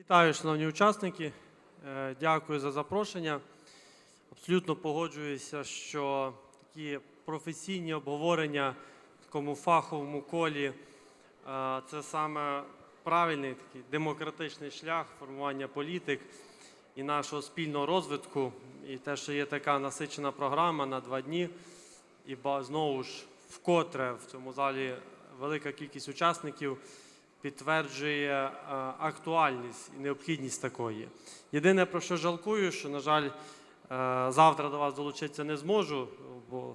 Вітаю, шановні учасники. Е, Дякую за запрошення. Абсолютно погоджуюся, що такі професійні обговорення в такому фаховому колі е, це саме правильний такий демократичний шлях формування політик і нашого спільного розвитку. І те, що є така насичена програма на два дні, і знову ж вкотре в цьому залі велика кількість учасників підтверджує е, актуальність і необхідність такої. Єдине, про що жалкую, що, на жаль, е, завтра до вас долучитися не зможу, бо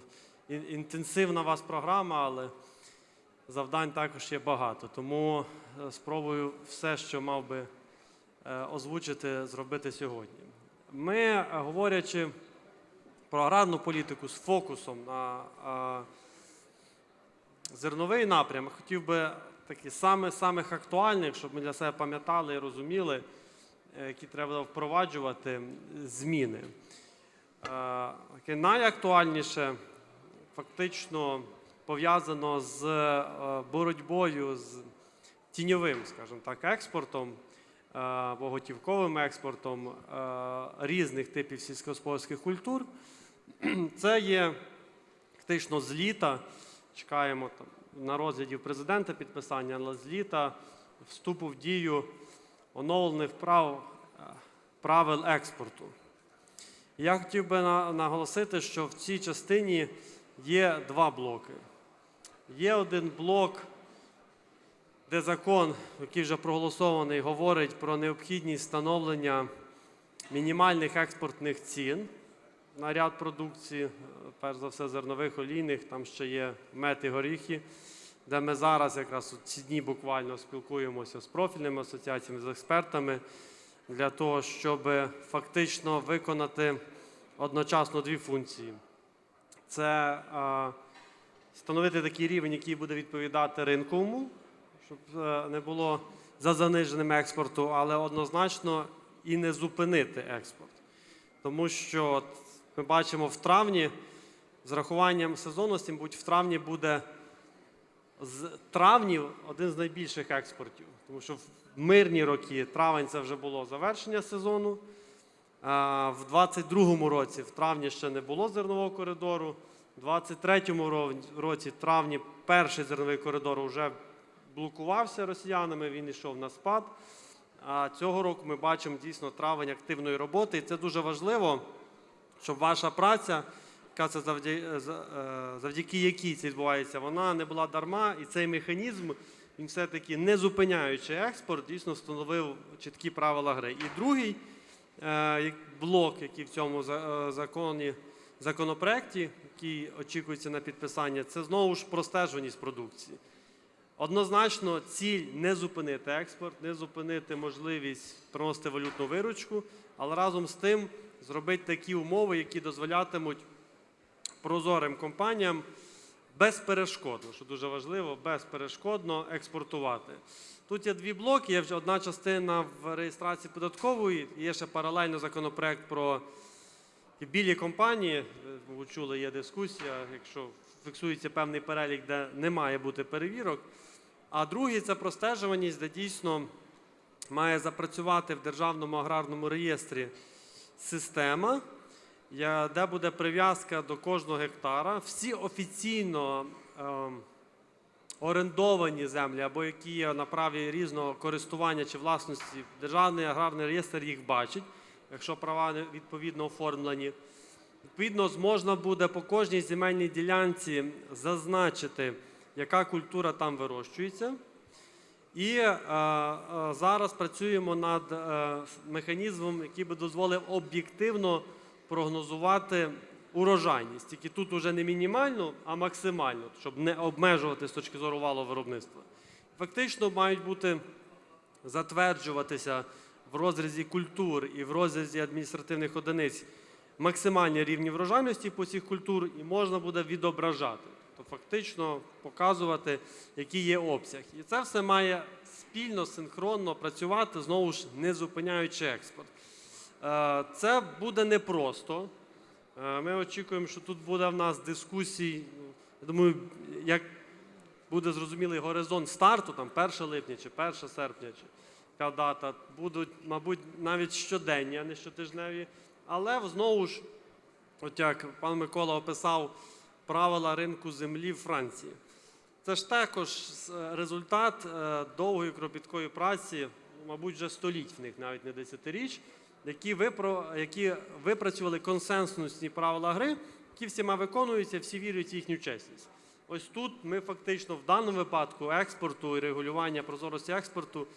інтенсивна у вас програма, але завдань також є багато. Тому е, спробую все, що мав би озвучити, зробити сьогодні. Ми, говорячи про аграрну політику з фокусом на зерновий напрям, хотів би такі самих актуальних, щоб ми для себе пам'ятали і розуміли, е, які треба впроваджувати зміни. Е, Таке найактуальніше фактично пов'язано з е, боротьбою з тіньовим, скажімо так, експортом або готівковим експортом різних типів сільськогосподарських культур. Це є фактично з літа. Чекаємо там на розгляді президента підписання, але з літа вступу в дію оновлених прав, е, правил експорту. Я хотів би наголосити, що в цій частині є два блоки. Є один блок, де закон, який вже проголосований, говорить про необхідність встановлення мінімальних експортних цін на ряд продукції, е, перш за все зернових олійних, там ще є мед і горіхи, де ми зараз якраз у ці дні буквально спілкуємося з профільними асоціаціями, з експертами для того, щоб фактично виконати одночасно дві функції. Це е, встановити такий рівень, який буде відповідати ринковому, щоб е, не було за заниженим експорту, але однозначно і не зупинити експорт. Тому що ми бачимо в травні з рахуванням сезонності, мабуть, в травні буде з травні один з найбільших експортів. Тому що в мирні роки травень це вже було завершення сезону. В 22-му році в травні ще не було зернового коридору. В 23-му році в травні перший зерновий коридор вже блокувався росіянами, він йшов на спад. А цього року ми бачимо дійсно травень активної роботи. І це дуже важливо, щоб ваша праця, яка це завдяки, завдяки якій це відбувається, вона не була дарма, і цей механізм, він все-таки не зупиняючи експорт, дійсно встановив чіткі правила гри. І другий е, блок, який в цьому е, законі, законопроекті, який очікується на підписання, це знову ж простежуваність продукції. Однозначно, ціль не зупинити експорт, не зупинити можливість приносити валютну виручку, але разом з тим зробити такі умови, які дозволятимуть прозорим компаніям безперешкодно, що дуже важливо, безперешкодно експортувати. Тут є дві блоки. Є вже одна частина в реєстрації податкової, є ще паралельно законопроект про білі компанії. Ви чули, є дискусія, якщо фіксується певний перелік, де не має бути перевірок. А другий це простежуваність, де дійсно має запрацювати в державному аграрному реєстрі система, де буде прив'язка до кожного гектара. Всі офіційно ем, орендовані землі або які є на праві різного користування чи власності, державний аграрний реєстр їх бачить, якщо права відповідно оформлені. Відповідно, можна буде по кожній земельній ділянці зазначити, яка культура там вирощується. І е, е, зараз працюємо над е, механізмом, який би дозволив об'єктивно прогнозувати урожайність. Тільки тут уже не мінімально, а максимально, щоб не обмежувати з точки зору валового виробництва. Фактично мають бути затверджуватися в розрізі культур і в розрізі адміністративних одиниць максимальні рівні врожайності по цих культур, і можна буде відображати, тобто фактично показувати, який є обсяг. І це все має спільно, синхронно працювати, знову ж не зупиняючи експорт. Е, Це буде непросто. Е, Ми очікуємо, що тут буде в нас дискусій. ну, Я думаю, як буде зрозумілий горизонт старту, там 1 липня чи 1 серпня, чи така дата. Будуть, мабуть, навіть щоденні, а не щотижневі. Але знову ж, от як пан Микола описав правила ринку землі в Франції. Це ж також е, результат е, довгої кропіткої праці, мабуть, вже століть в них, навіть не десятиріч, які, випро, які випрацювали консенсусні правила гри, які всіма виконуються, всі вірять в їхню чесність. Ось тут ми фактично в даному випадку експорту і регулювання прозорості експорту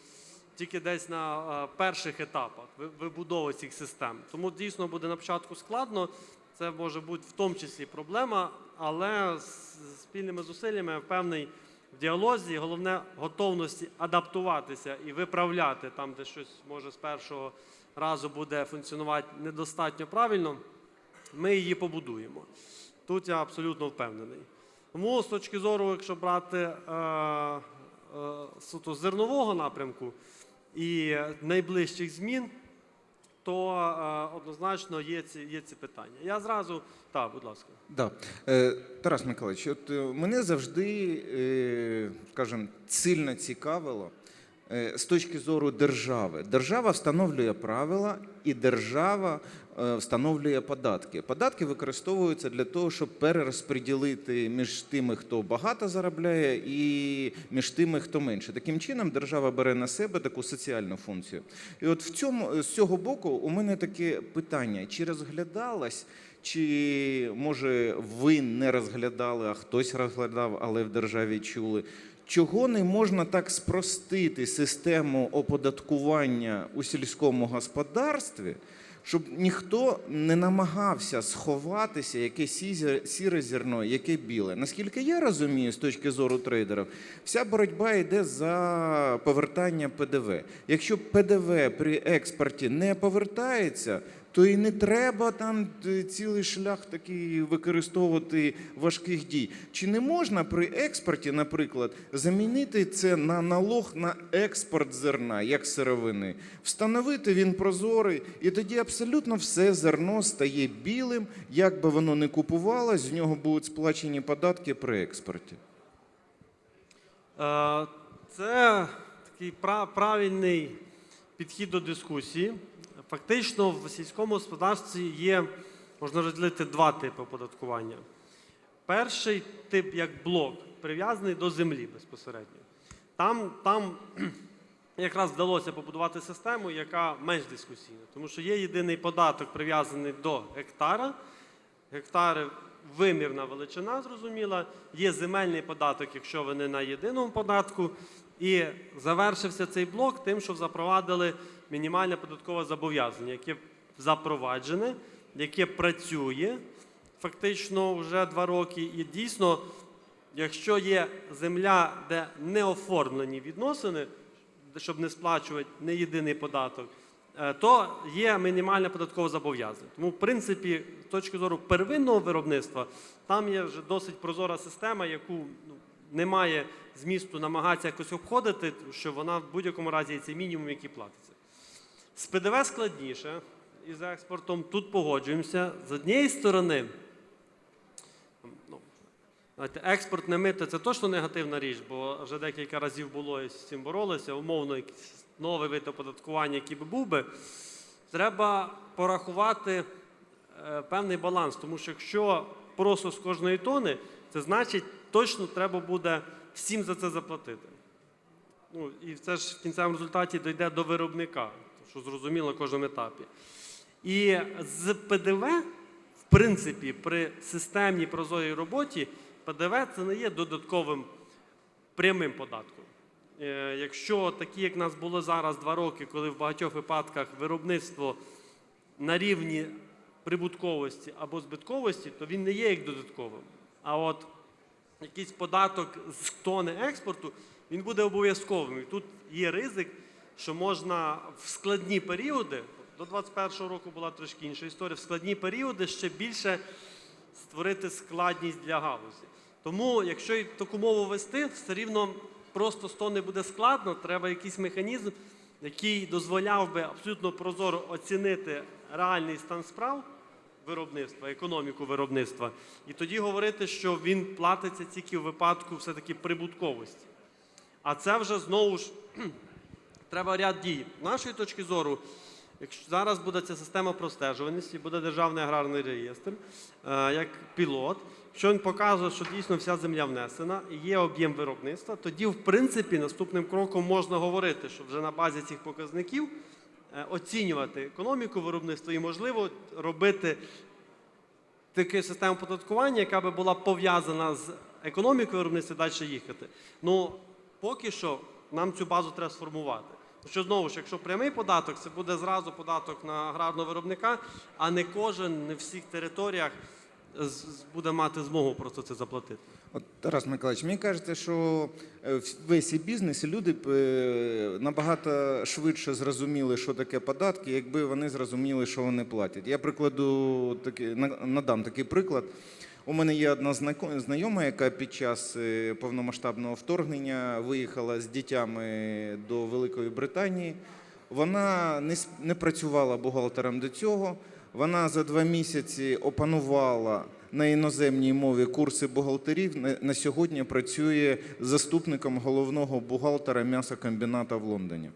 тільки десь на е, перших етапах вибудови цих систем. Тому дійсно буде на початку складно. Це може бути в тому числі проблема, але з спільними зусиллями я впевнений в діалозі, головне готовності адаптуватися і виправляти там, де щось може з першого разу буде функціонувати недостатньо правильно. Ми її побудуємо. Тут я абсолютно впевнений. Тому з точки зору, якщо брати е, е, суто зернового напрямку і найближчих змін, то е, однозначно є ці, є ці питання. Я зразу, так, будь ласка. Да. Е, Тарас Миколаївич, от е, мене завжди, е, скажімо, сильно цікавило з точки зору держави. Держава встановлює правила і держава е, встановлює податки. Податки використовуються для того, щоб перерозподілити між тими, хто багато заробляє, і між тими, хто менше. Таким чином, держава бере на себе таку соціальну функцію. І от в цьому з цього боку у мене таке питання: чи розглядалась? Чи може ви не розглядали, а хтось розглядав, але в державі чули? Чого не можна так спростити систему оподаткування у сільському господарстві, щоб ніхто не намагався сховатися, яке сіре зерно, яке біле? Наскільки я розумію, з точки зору трейдерів, вся боротьба йде за повертання ПДВ. Якщо ПДВ при експорті не повертається, то і не треба там е, цілий шлях такий використовувати важких дій. Чи не можна при експорті, наприклад, замінити це на налог на експорт зерна як сировини? Встановити він прозорий, і тоді абсолютно все зерно стає білим, як би воно не купувалось, з нього будуть сплачені податки при експорті. Е, Це такий правильний підхід до дискусії. Фактично, в сільському господарстві є, можна розділити два типи оподаткування. Перший тип як блок, прив'язаний до землі безпосередньо. Там, там якраз вдалося побудувати систему, яка менш дискусійна, тому що є єдиний податок, прив'язаний до гектара. Гектари вимірна величина, зрозуміла. Є земельний податок, якщо ви не на єдиному податку. І завершився цей блок тим, що запровадили мінімальне податкове зобов'язання, яке запроваджене, яке працює фактично вже два роки. І дійсно, якщо є земля, де не оформлені відносини, щоб не сплачувати не єдиний податок, е, то є мінімальне податкове зобов'язання. Тому, в принципі, з точки зору первинного виробництва, там є вже досить прозора система, яку ну, немає змісту намагатися якось обходити, що вона в будь-якому разі є цей мінімум, який платиться. З ПДВ складніше і з експортом тут погоджуємося. З однієї сторони, ну, експортне мито це точно негативна річ, бо вже декілька разів було і з цим боролися. Умовно, якийсь новий вид оподаткування, який би був би, треба порахувати е, певний баланс. Тому що якщо просто з кожної тони, це значить точно треба буде всім за це заплатити. Ну, і це ж в кінцевому результаті дійде до виробника, що зрозуміло на кожному етапі. І з ПДВ, в принципі, при системній прозорій роботі, ПДВ це не є додатковим прямим податком. Е, Якщо такі, як в нас було зараз два роки, коли в багатьох випадках виробництво на рівні прибутковості або збитковості, то він не є як додатковим. А от якийсь податок з тони експорту, він буде обов'язковим. І тут є ризик, що можна в складні періоди, до 2021 року була трошки інша історія, в складні періоди ще більше створити складність для галузі. Тому, якщо таку мову вести, все рівно просто з тони буде складно, треба якийсь механізм, який дозволяв би абсолютно прозоро оцінити реальний стан справ виробництва, економіку виробництва, і тоді говорити, що він платиться тільки в випадку все-таки прибутковості. А це вже знову ж треба ряд дій. З нашої точки зору, якщо зараз буде ця система простежуваності, буде державний аграрний реєстр, е, як пілот, що він показує, що дійсно вся земля внесена, і є об'єм виробництва, тоді, в принципі, наступним кроком можна говорити, що вже на базі цих показників е, оцінювати економіку виробництва і, можливо, робити таку систему податкування, яка би була пов'язана з економікою виробництва далі їхати. Ну, поки що нам цю базу треба сформувати. Що знову ж, якщо прямий податок, це буде зразу податок на аграрного виробника, а не кожен, не всіх територіях буде мати змогу просто це заплатити. От, Тарас Миколаївич, мені кажеться, що е, весь і бізнес, і люди е, набагато швидше зрозуміли, що таке податки, якби вони зрозуміли, що вони платять. Я прикладу таки, надам такий приклад. У мене є одна знайома, яка під час е, повномасштабного вторгнення виїхала з дітями до Великої Британії. Вона не, працювала бухгалтером до цього. Вона за два місяці опанувала на іноземній мові курси бухгалтерів. На сьогодні працює заступником головного бухгалтера м'ясокомбіната в Лондоні.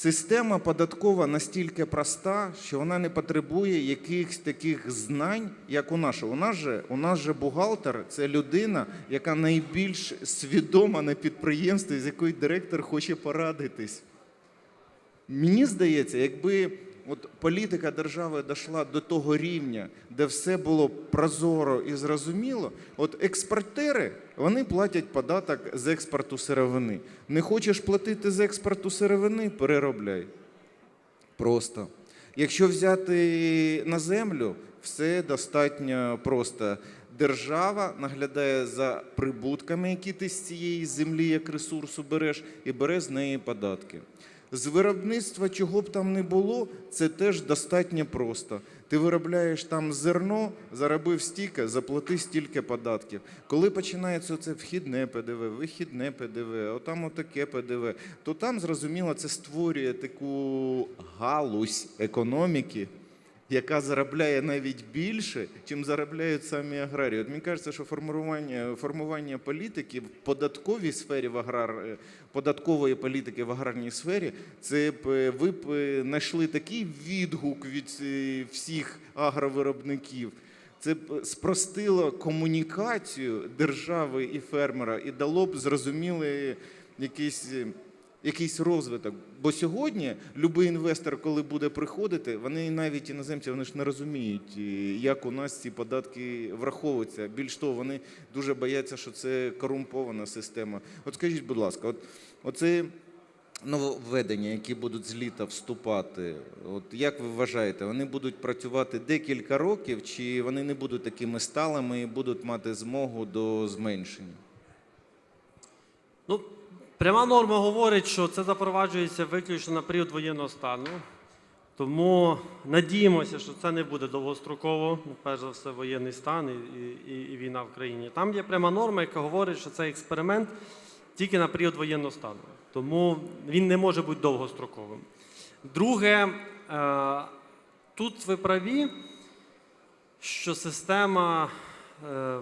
Система податкова настільки проста, що вона не потребує якихось таких знань, як у нашого. У нас же, у нас же бухгалтер це людина, яка найбільш свідома на підприємстві, з якою директор хоче порадитись. Мені здається, якби от політика держави дійшла до того рівня, де все було прозоро і зрозуміло, от експортери вони платять податок з експорту сировини. Не хочеш платити з експорту сировини, переробляй. Просто. Якщо взяти на землю, все достатньо просто. Держава наглядає за прибутками, які ти з цієї землі як ресурсу береш, і бере з неї податки. З виробництва, чого б там не було, це теж достатньо просто. Ти виробляєш там зерно, заробив стільки, заплати стільки податків. Коли починається це вхідне ПДВ, вихідне ПДВ, отам отаке ПДВ, то там, зрозуміло, це створює таку галузь економіки, яка заробляє навіть більше, чим заробляють самі аграрії. От мені кажеться, що формування, формування політики в податковій сфері в аграр, е, податкової політики в аграрній сфері, це б е, ви б е, знайшли такий відгук від всіх агровиробників. Це б спростило комунікацію держави і фермера і дало б зрозумілий якийсь е, якийсь розвиток. Бо сьогодні будь-який інвестор, коли буде приходити, вони навіть іноземці вони ж не розуміють, як у нас ці податки враховуються. Більш того, вони дуже бояться, що це корумпована система. От скажіть, будь ласка, от оце нововведення, які будуть з літа вступати, от як ви вважаєте, вони будуть працювати декілька років, чи вони не будуть такими сталими і будуть мати змогу до зменшення? Ну, пряма норма говорить, що це запроваджується виключно на період воєнного стану. Тому надіємося, що це не буде довгостроково, перш за все, воєнний стан і, і, і війна в країні. Там є пряма норма, яка говорить, що це експеримент тільки на період воєнного стану. Тому він не може бути довгостроковим. Друге, е, тут ви праві, що система е,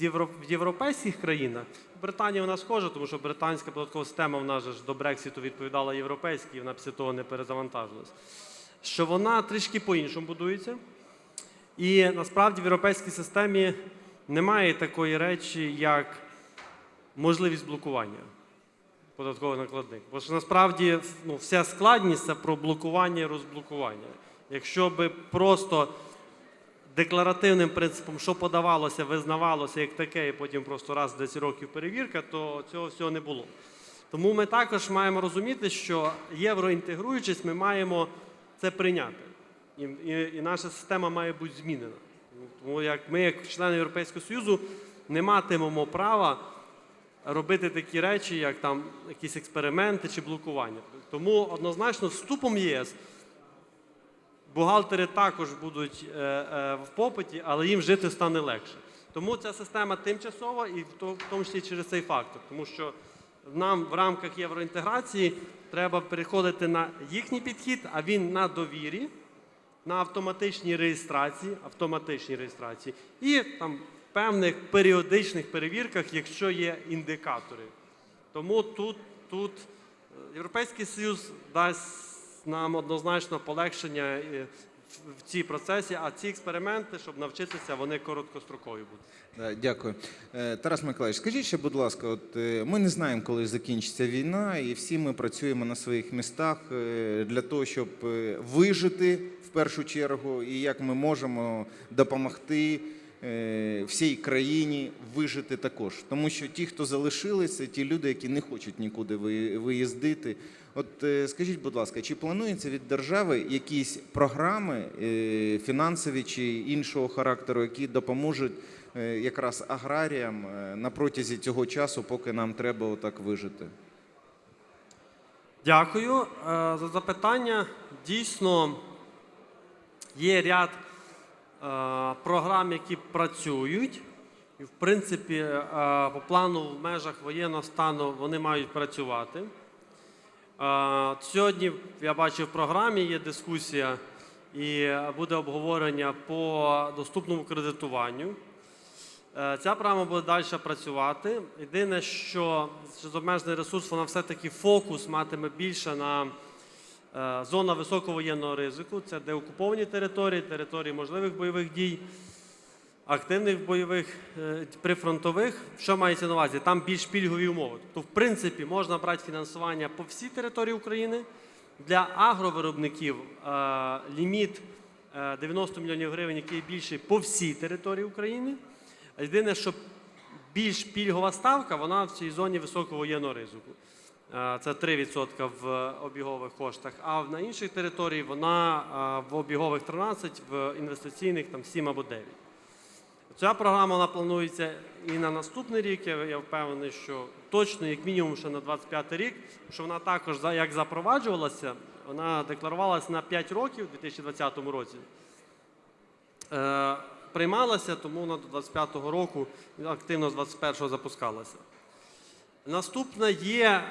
в європейських країнах, Британія вона схожа, тому що британська податкова система вона ж до Брекситу відповідала європейській, вона після того не перезавантажилась. Що вона трішки по-іншому будується. І насправді в європейській системі немає такої речі, як можливість блокування податкових накладних. Бо що насправді ну, вся складність це про блокування і розблокування. Якщо би просто декларативним принципом, що подавалося, визнавалося як таке, і потім просто раз в 10 років перевірка, то цього всього не було. Тому ми також маємо розуміти, що євроінтегруючись, ми маємо це прийняти. І, і, і наша система має бути змінена. Тому як ми, як члени Європейського Союзу, не матимемо права робити такі речі, як там якісь експерименти чи блокування. Тому однозначно вступом в ЄС бухгалтери також будуть е, е, в попиті, але їм жити стане легше. Тому ця система тимчасова і в тому числі через цей фактор, тому що нам в рамках євроінтеграції треба переходити на їхній підхід, а він на довірі, на автоматичній реєстрації, автоматичній реєстрації і там певних періодичних перевірках, якщо є індикатори. Тому тут, тут е, Європейський Союз дасть нам однозначно полегшення е, в- цій процесі, а ці експерименти, щоб навчитися, вони короткострокові будуть. Дякую. Е, Тарас Миколаївич, скажіть ще, будь ласка, от е, ми не знаємо, коли закінчиться війна, і всі ми працюємо на своїх містах для того, щоб вижити в першу чергу, і як ми можемо допомогти всій країні вижити також. Тому що ті, хто залишилися, ті люди, які не хочуть нікуди ви- виїздити. От е, скажіть, будь ласка, чи планується від держави якісь програми е, фінансові чи іншого характеру, які допоможуть е, якраз аграріям на протязі цього часу, поки нам треба отак вижити? Дякую за запитання. Дійсно, є ряд програм, які працюють. І, в принципі, по плану в межах воєнного стану вони мають працювати. Сьогодні я бачив в програмі є дискусія і буде обговорення по доступному кредитуванню. Е, Ця програма буде далі працювати. Єдине, що через обмежений ресурс вона все-таки фокус матиме більше на е, зона високовоєнного ризику. Це деокуповані території, території можливих бойових дій, активних бойових е, прифронтових. Що мається на увазі? Там більш пільгові умови. Тобто, в принципі, можна брати фінансування по всій території України. Для агровиробників е, ліміт е, 90 мільйонів гривень, який більший по всій території України. Єдине, що більш пільгова ставка, вона в цій зоні високого воєнного ризику. Е, Це 3% в обігових коштах. А на інших територіях вона е, в обігових 13, в інвестиційних там 7 або 9. Ця програма вона планується і на наступний рік. Я, впевнений, що точно, як мінімум, ще на 25 рік, що вона також як запроваджувалася, вона декларувалася на 5 років у 2020 році. Е, приймалася, тому вона до 25-го року активно з 21-го запускалася. Наступна є е,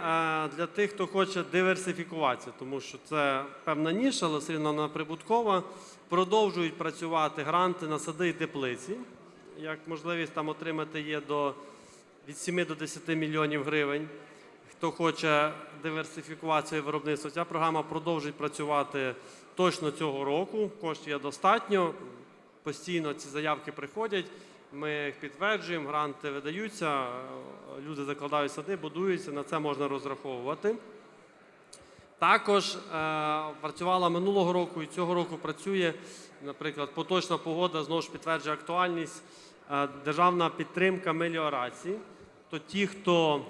для тих, хто хоче диверсифікуватися, тому що це певна ніша, але все одно прибуткова. Продовжують працювати гранти на сади і теплиці. Як можливість там отримати є до від 7 до 10 мільйонів гривень. Хто хоче диверсифікувати своє виробництво, ця програма продовжить працювати точно цього року. Коштів є достатньо. Постійно ці заявки приходять. Ми їх підтверджуємо, гранти видаються, люди закладають сади, будуються, на це можна розраховувати. Також е, працювала минулого року і цього року працює, наприклад, поточна погода знову ж підтверджує актуальність е, державна підтримка меліорації. То ті, хто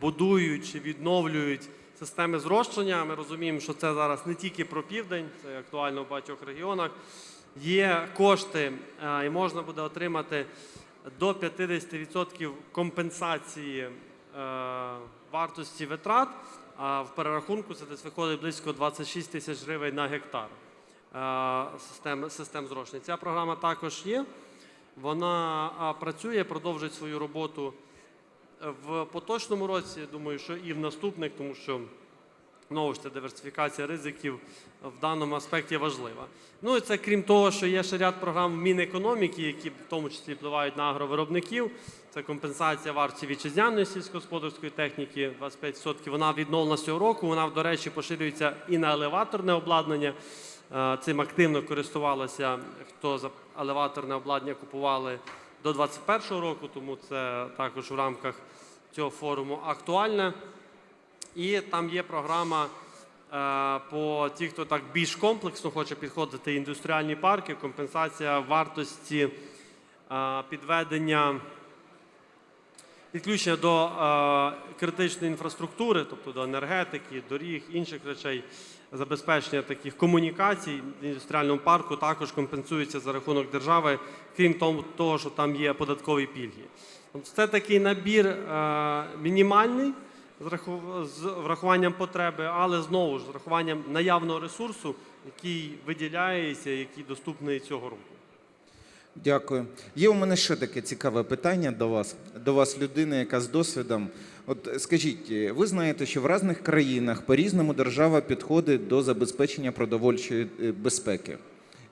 будують чи відновлюють системи зрощення, ми розуміємо, що це зараз не тільки про південь, це актуально в багатьох регіонах. Є кошти, е, і можна буде отримати до 50% компенсації е, вартості витрат. А в перерахунку це десь виходить близько 26 тисяч гривень на гектар систем, систем зрошення. Ця програма також є. Вона працює, продовжить свою роботу в поточному році. Думаю, що і в наступних, тому що знову ж це диверсифікація ризиків в даному аспекті важлива. Ну і це крім того, що є ще ряд програм в Мінекономіки, які в тому числі впливають на агровиробників. Це компенсація вартості вітчизняної сільськогосподарської техніки 25%. Вона відновлена цього року. Вона, до речі, поширюється і на елеваторне обладнання. Е, Цим активно користувалося, хто за елеваторне обладнання купували до 2021 року, тому це також в рамках цього форуму актуальне. І там є програма е, по ті, хто так більш комплексно хоче підходити індустріальні парки, компенсація вартості е, підведення підключення до критичної інфраструктури, тобто до енергетики, доріг, інших речей, забезпечення таких комунікацій в індустріальному парку також компенсується за рахунок держави, крім того, що там є податкові пільги. Це такий набір е, мінімальний з врахуванням потреби, але знову ж з врахуванням наявного ресурсу, який виділяється, який доступний цього року. Дякую. Є у мене ще таке цікаве питання до вас, до вас, людина, яка з досвідом. От скажіть, е, ви знаєте, що в різних країнах по-різному держава підходить до забезпечення продовольчої е, безпеки.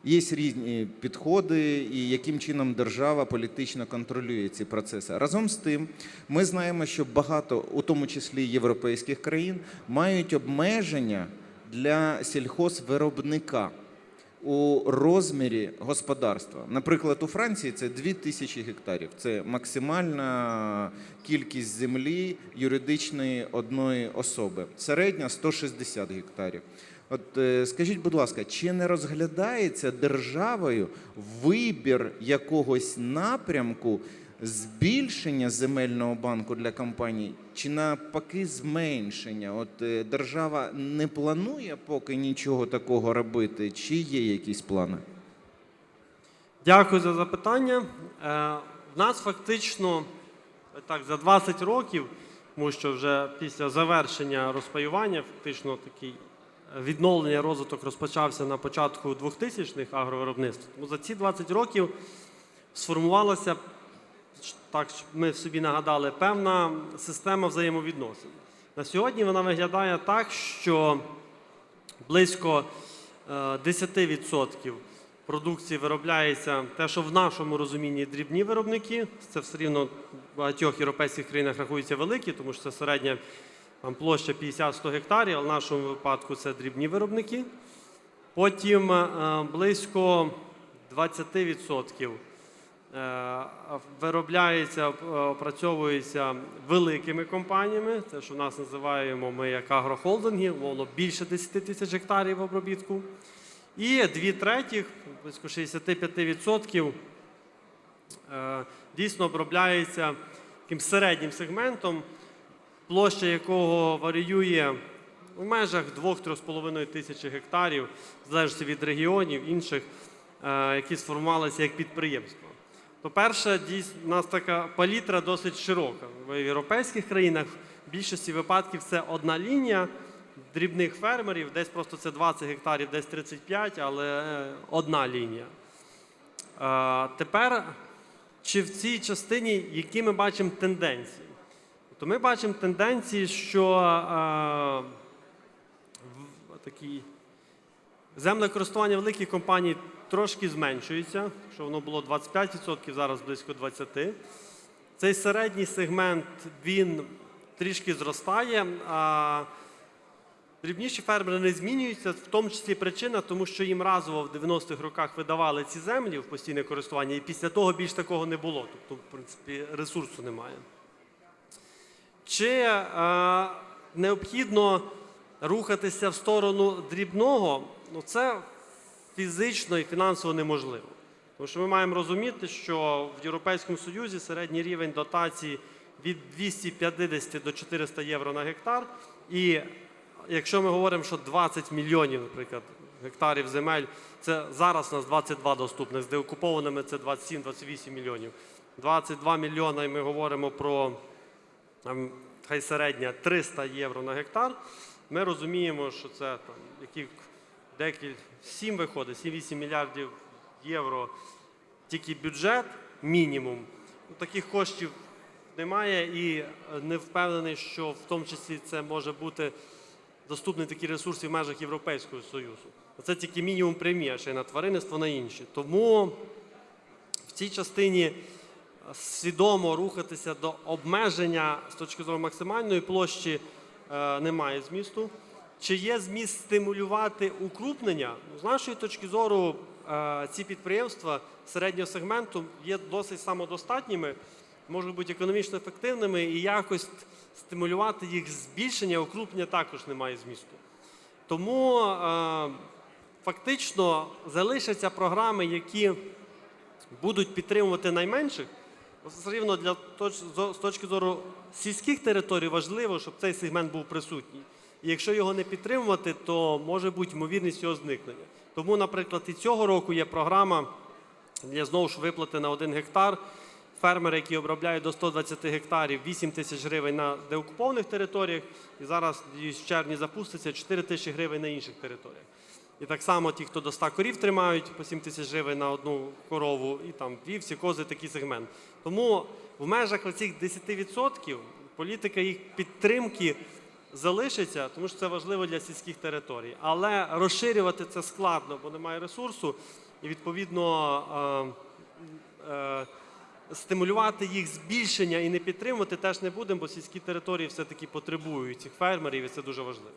Є різні підходи, і яким чином держава політично контролює ці процеси. Разом з тим, ми знаємо, що багато, у тому числі європейських країн, мають обмеження для сільхозвиробника у розмірі господарства. Наприклад, у Франції це 2000 гектарів. Це максимальна кількість землі юридичної одної особи. Середня 160 гектарів. От е, скажіть, будь ласка, чи не розглядається державою вибір якогось напрямку збільшення земельного банку для компаній, чи навпаки зменшення? От е, держава не планує поки нічого такого робити, чи є якісь плани? Дякую за запитання. Е, в нас фактично е, так, за 20 років, тому що вже після завершення розпаювання, фактично такий відновлення розвиток розпочався на початку 2000-х агровиробництв. Тому за ці 20 років сформувалася, так ми собі нагадали, певна система взаємовідносин. На сьогодні вона виглядає так, що близько е, 10% продукції виробляється те, що в нашому розумінні дрібні виробники. Це все рівно в багатьох європейських країнах рахується великі, тому що це середня там, площа 50-100 гектарів, але в нашому випадку це дрібні виробники. Потім е, близько 20% е, виробляється, е, опрацьовується великими компаніями. Це що нас називаємо ми як агрохолдинги, воно більше 10 тисяч гектарів обробітку. І дві третіх, близько 65% е, дійсно обробляється таким середнім сегментом, площа якого варіює в межах 2-3,5 тисячі гектарів, в залежності від регіонів інших, е, які сформувалися як підприємства. По-перше, у нас така палітра досить широка. В європейських країнах в більшості випадків це одна лінія дрібних фермерів, десь просто це 20 гектарів, десь 35, але е, одна лінія. Е, Тепер, чи в цій частині, які ми бачимо тенденції? То ми бачимо тенденції, що е, такі землекористування великих компаній трошки зменшується, що воно було 25%, зараз близько 20%. Цей середній сегмент він трішки зростає, а дрібніші фермери не змінюються, в тому числі причина, тому що їм разово в 90-х роках видавали ці землі в постійне користування, і після того більш такого не було. Тобто, в принципі, ресурсу немає. Чи е, необхідно рухатися в сторону дрібного? Ну, це фізично і фінансово неможливо. Тому що ми маємо розуміти, що в Європейському Союзі середній рівень дотації від 250 до 400 євро на гектар. І якщо ми говоримо, що 20 мільйонів, наприклад, гектарів земель, це зараз у нас 22 доступних, з деокупованими це 27-28 мільйонів. 22 мільйона, і ми говоримо про там, хай середня 300 євро на гектар, ми розуміємо, що це там, які декіль 7 виходить, 7-8 мільярдів євро тільки бюджет, мінімум. Ну, Таких коштів немає і е, не впевнений, що в тому числі це може бути доступний такі ресурси в межах Європейського Союзу. Це тільки мінімум премії, а ще й на тваринництво, на інші. Тому в цій частині свідомо рухатися до обмеження з точки зору максимальної площі е, немає змісту. Чи є зміст стимулювати укрупнення? Ну, З нашої точки зору, е, ці підприємства середнього сегменту є досить самодостатніми, можуть бути економічно ефективними і якось стимулювати їх збільшення, укрупнення також немає змісту. Тому е, фактично залишаться програми, які будуть підтримувати найменших. Все рівно для з точки зору сільських територій важливо, щоб цей сегмент був присутній. І якщо його не підтримувати, то може бути ймовірність його зникнення. Тому, наприклад, і цього року є програма для знову ж виплати на один гектар. Фермери, які обробляють до 120 гектарів, 8 тисяч гривень на деокупованих територіях, і зараз в червні запуститься 4 тисячі гривень на інших територіях. І так само ті, хто до 100 корів тримають по 7 тисяч гривень на одну корову, і там вівці, кози, такий сегмент. Тому в межах оцих 10% політика їх підтримки залишиться, тому що це важливо для сільських територій. Але розширювати це складно, бо немає ресурсу, і відповідно е, е, стимулювати їх збільшення і не підтримувати теж не будемо, бо сільські території все-таки потребують цих фермерів, і це дуже важливо.